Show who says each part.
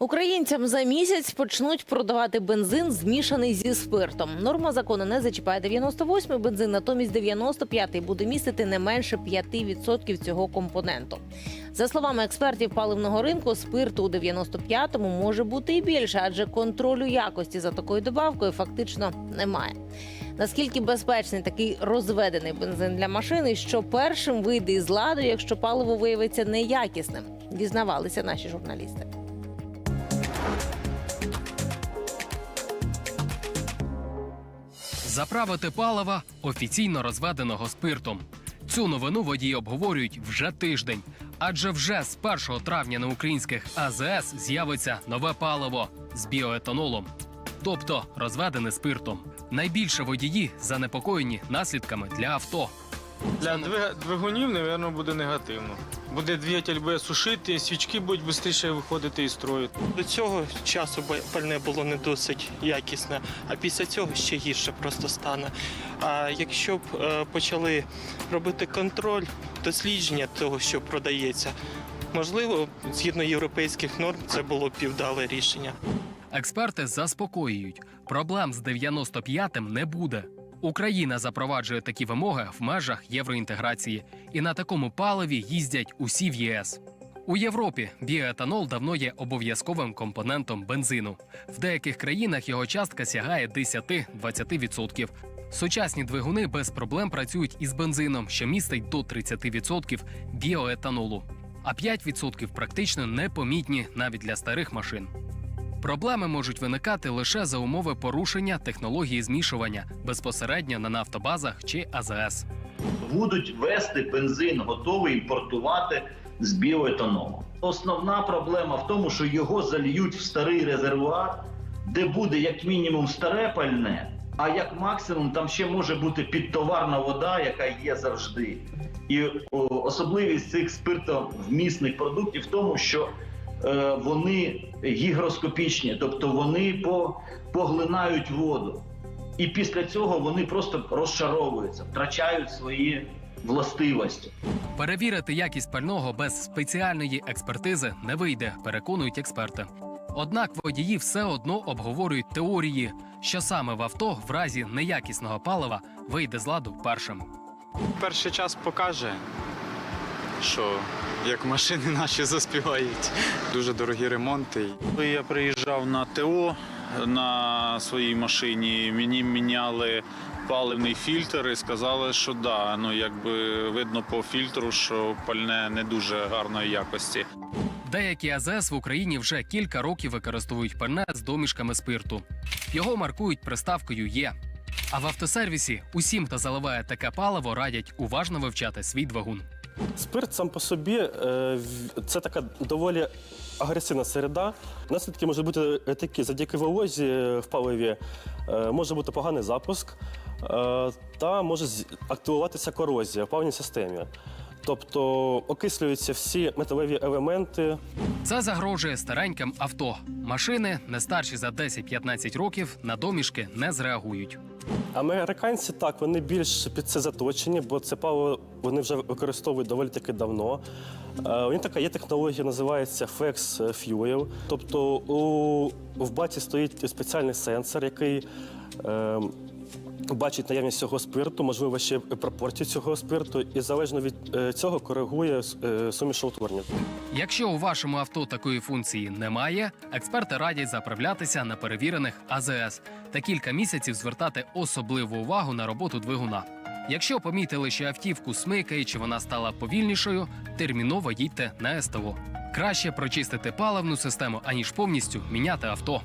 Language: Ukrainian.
Speaker 1: Українцям за місяць почнуть продавати бензин, змішаний зі спиртом. Норма закону не зачіпає 98-й бензин, натомість 95-й буде містити не менше 5% цього компоненту. За словами експертів паливного ринку, спирту у 95-му може бути і більше, адже контролю якості за такою добавкою фактично немає. Наскільки безпечний такий розведений бензин для машини, що першим вийде із ладу, якщо паливо виявиться неякісним, дізнавалися наші журналісти.
Speaker 2: Заправити палива офіційно розведеного спиртом. Цю новину водії обговорюють вже тиждень, адже вже з 1 травня на українських АЗС з'явиться нове паливо з біоетанолом, тобто розведене спиртом. Найбільше водії занепокоєні наслідками для авто.
Speaker 3: Для двиг- двигунів, мабуть, буде негативно. Буде двигатель буде сушити, свічки будуть швидше виходити із строю.
Speaker 4: До цього часу пальне було не досить якісне, а після цього ще гірше просто стане. А якщо б е, почали робити контроль, дослідження того, що продається, можливо, згідно європейських норм, це було б півдале рішення.
Speaker 2: Експерти заспокоюють, проблем з 95-м не буде. Україна запроваджує такі вимоги в межах євроінтеграції, і на такому паливі їздять усі в ЄС. У Європі біоетанол давно є обов'язковим компонентом бензину. В деяких країнах його частка сягає 10-20%. Сучасні двигуни без проблем працюють із бензином, що містить до 30% біоетанолу, а 5% практично непомітні навіть для старих машин. Проблеми можуть виникати лише за умови порушення технології змішування безпосередньо на нафтобазах чи АЗС.
Speaker 5: будуть вести бензин, готовий імпортувати з біоетанолу. Основна проблема в тому, що його зальють в старий резервуар, де буде як мінімум старе пальне, а як максимум там ще може бути підтоварна вода, яка є завжди. І особливість цих спиртовмісних продуктів в тому, що вони гігроскопічні, тобто вони поглинають воду. І після цього вони просто розшаровуються, втрачають свої властивості.
Speaker 2: Перевірити якість пального без спеціальної експертизи не вийде, переконують експерти. Однак водії все одно обговорюють теорії, що саме в авто в разі неякісного палива вийде з ладу першим.
Speaker 6: Перший час покаже, що як машини наші заспівають. Дуже дорогі ремонти.
Speaker 7: Коли я приїжджав на ТО на своїй машині, мені міняли паливний фільтр і сказали, що да, ну якби видно по фільтру, що пальне не дуже гарної якості.
Speaker 2: Деякі АЗС в Україні вже кілька років використовують пальне з домішками спирту. Його маркують приставкою Є. А в автосервісі усім, хто заливає таке паливо, радять уважно вивчати свій двигун.
Speaker 8: Спирт сам по собі е, це така доволі агресивна середа. Наслідки можуть бути такі завдяки волозі в паливі, е, може бути поганий запуск е, та може активуватися корозія в певній системі. Тобто окислюються всі металеві елементи,
Speaker 2: Це загрожує стареньким авто. Машини, не старші за 10-15 років, на домішки не зреагують.
Speaker 8: Американці так вони більш під це заточені, бо це паливо вони вже використовують доволі таки давно. Е, У них така є технологія, називається Flex Fuel. Тобто у, в баці стоїть спеціальний сенсор, який е, бачить наявність цього спирту, можливо, ще пропорцію цього спирту, і залежно від е, цього коригує е, сумішоутворення.
Speaker 2: Якщо у вашому авто такої функції немає, експерти радять заправлятися на перевірених АЗС та кілька місяців звертати особливу увагу на роботу двигуна. Якщо помітили, що автівку смикає чи вона стала повільнішою, терміново їдьте на СТО. Краще прочистити паливну систему, аніж повністю міняти авто.